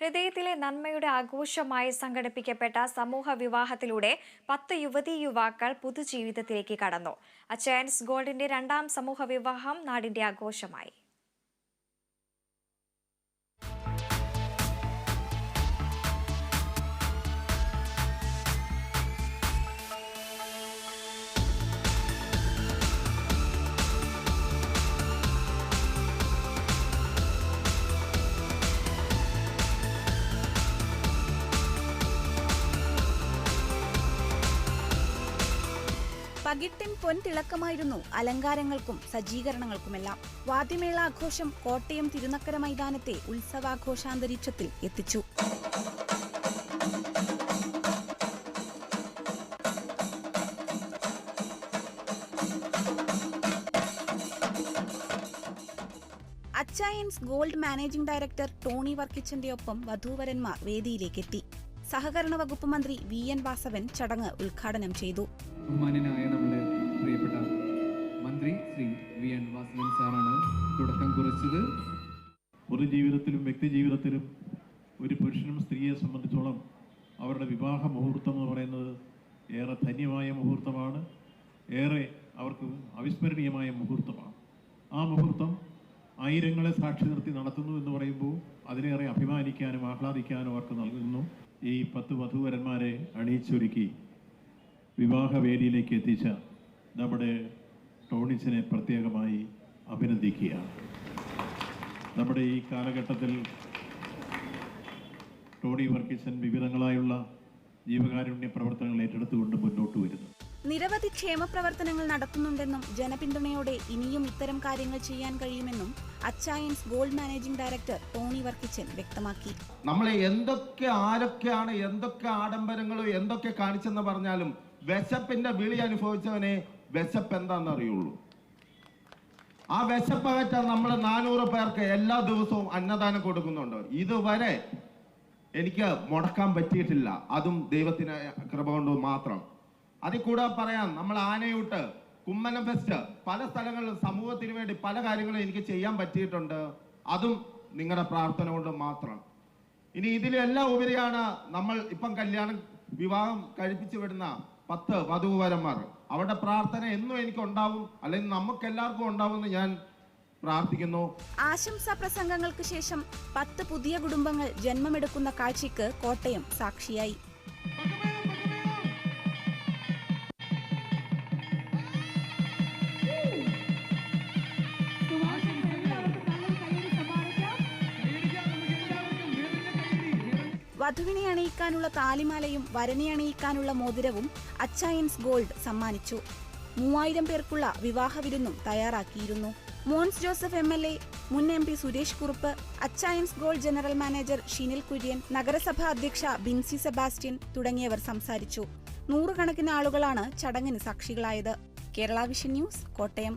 ഹൃദയത്തിലെ നന്മയുടെ ആഘോഷമായി സംഘടിപ്പിക്കപ്പെട്ട സമൂഹ വിവാഹത്തിലൂടെ പത്ത് യുവതി യുവാക്കൾ പുതുജീവിതത്തിലേക്ക് കടന്നു. അച്ചയൻസ് ഗോൾഡിന്റെ രണ്ടാം സമൂഹ വിവാഹം നാടിന്റെ ആഘോഷമായി. പകിട്ടിൻ പൊൻതിളക്കമായിരുന്നു അലങ്കാരങ്ങൾക്കും സജ്ജീകരണങ്ങൾക്കുമെല്ലാം. വാദ്യമേള ആഘോഷം കോട്ടയം തിരുനക്കര മൈതാനത്തെ ഉത്സവാഘോഷാന്തരീക്ഷത്തിൽ എത്തിച്ചു. Achayans gold managing director Tony വർക്കിച്ചന്റെ ഒപ്പം വധൂവരന്മാർ വേദിയിലേക്കെത്തി. സഹകരണ വകുപ്പ് മന്ത്രി വി എൻ വാസവൻ ചടങ്ങ് ഉദ്ഘാടനം ചെയ്തു. ബഹുമാന്യനായ നമ്മുടെ പ്രിയപ്പെട്ട മന്ത്രി ശ്രീ വി എൻ വാസവൻ സാറാണ് തുടക്കം കുറിച്ചത്. വ്യക്തി ജീവിതത്തിലും ഒരു പുരുഷനും സ്ത്രീയെ സംബന്ധിച്ചോളം അവരുടെ വിവാഹ മുഹൂർത്തം എന്ന് പറയുന്നത് ഏറെ ധന്യമായ മുഹൂർത്തമാണ്. ഏറെ അവർക്ക് അവിസ്മരണീയമായ മുഹൂർത്തമാണ്. ആ മുഹൂർത്തം ആയിരങ്ങളെ സാക്ഷി നിർത്തി നടത്തുന്നു എന്ന് പറയുമ്പോൾ അതിലേറെ അഭിമാനിക്കാനും ആഹ്ലാദിക്കാനും അവർക്ക് നൽകുന്നു. ഈ പത്ത് വധുവരന്മാരെ അണിയിച്ചൊരുക്കി വിവാഹവേദിയിലേക്ക് എത്തിച്ച നമ്മുടെ ടോണിസിനെ പ്രത്യേകമായി അഭിനന്ദിക്കുകയാണ് നമ്മുടെ ഈ കാലഘട്ടത്തിൽ ടോണി വർഗീസൻ വിവിധങ്ങളായുള്ള ജീവകാരുണ്യ പ്രവർത്തനങ്ങൾ ഏറ്റെടുത്തുകൊണ്ട് മുന്നോട്ട് വരുന്നു. നിരവധി ക്ഷേമ പ്രവർത്തനങ്ങൾ നടത്തുന്നുണ്ടെന്നും ജനപിന്തുണയോടെ ഇനിയും ഇത്തരം കാര്യങ്ങൾ ചെയ്യാൻ കഴിയുമെന്നും Achayans gold managing director Tony Varkichan വ്യക്തമാക്കി. നമ്മളെ എന്തൊക്കെ ആരൊക്കെയാണ് എന്തൊക്കെ ആഡംബരങ്ങളും എന്തൊക്കെ കാണിച്ചെന്ന് പറഞ്ഞാലും വിശപ്പിന്റെ വിളി അനുഭവിച്ചവനെ വിശപ്പ് എന്താണെന്ന് അറിയുള്ളൂ. ആ വിശപ്പകറ്റാൻ നമ്മൾ നാനൂറ് പേർക്ക് എല്ലാ ദിവസവും അന്നദാനം കൊടുക്കുന്നുണ്ട്. ഇതുവരെ എനിക്ക് മുടക്കാൻ പറ്റിയിട്ടില്ല. അതും ദൈവത്തിന് കൃപ കൊണ്ട് മാത്രം. അതിൽ കൂടെ പറയാം നമ്മൾ ആനയൂട്ട് കുമ്മനം ഫെസ്റ്റ് പല സ്ഥലങ്ങളിലും സമൂഹത്തിന് വേണ്ടി പല കാര്യങ്ങളും എനിക്ക് ചെയ്യാൻ പറ്റിയിട്ടുണ്ട്. അതും നിങ്ങളുടെ പ്രാർത്ഥന കൊണ്ട് മാത്രം. ഇനി ഇതിലെല്ലാം ഉപരിയാണ് നമ്മൾ ഇപ്പം കല്യാണം വിവാഹം കഴിപ്പിച്ചു വിടുന്ന പത്ത് വധുവരന്മാർ. അവരുടെ പ്രാർത്ഥന എന്നും എനിക്ക് ഉണ്ടാവും അല്ലെങ്കിൽ നമുക്ക് എല്ലാവർക്കും ഉണ്ടാവുമെന്ന് ഞാൻ പ്രാർത്ഥിക്കുന്നു. ആശംസാ പ്രസംഗങ്ങൾക്ക് ശേഷം പത്ത് പുതിയ കുടുംബങ്ങൾ ജന്മമെടുക്കുന്ന കാഴ്ചയ്ക്ക് കോട്ടയം സാക്ഷിയായി. വധുവിനെ അണിയിക്കാനുള്ള താലിമാലയും വരനെ അണിയിക്കാനുള്ള മോതിരവും അച്ചായൻസ് ഗോൾഡ് സമ്മാനിച്ചു. മൂവായിരം പേർക്കുള്ള വിവാഹ വിരുന്നും തയ്യാറാക്കിയിരുന്നു. Mons Joseph M L A മുൻ M P Suresh Kurup Achayans gold general manager Shinil Kurian നഗരസഭാ അധ്യക്ഷ ബിൻസി സെബാസ്റ്റ്യൻ തുടങ്ങിയവർ സംസാരിച്ചു. നൂറുകണക്കിന് ആളുകളാണ് ചടങ്ങിന് സാക്ഷികളായത്. Kerala vision news Kottayam.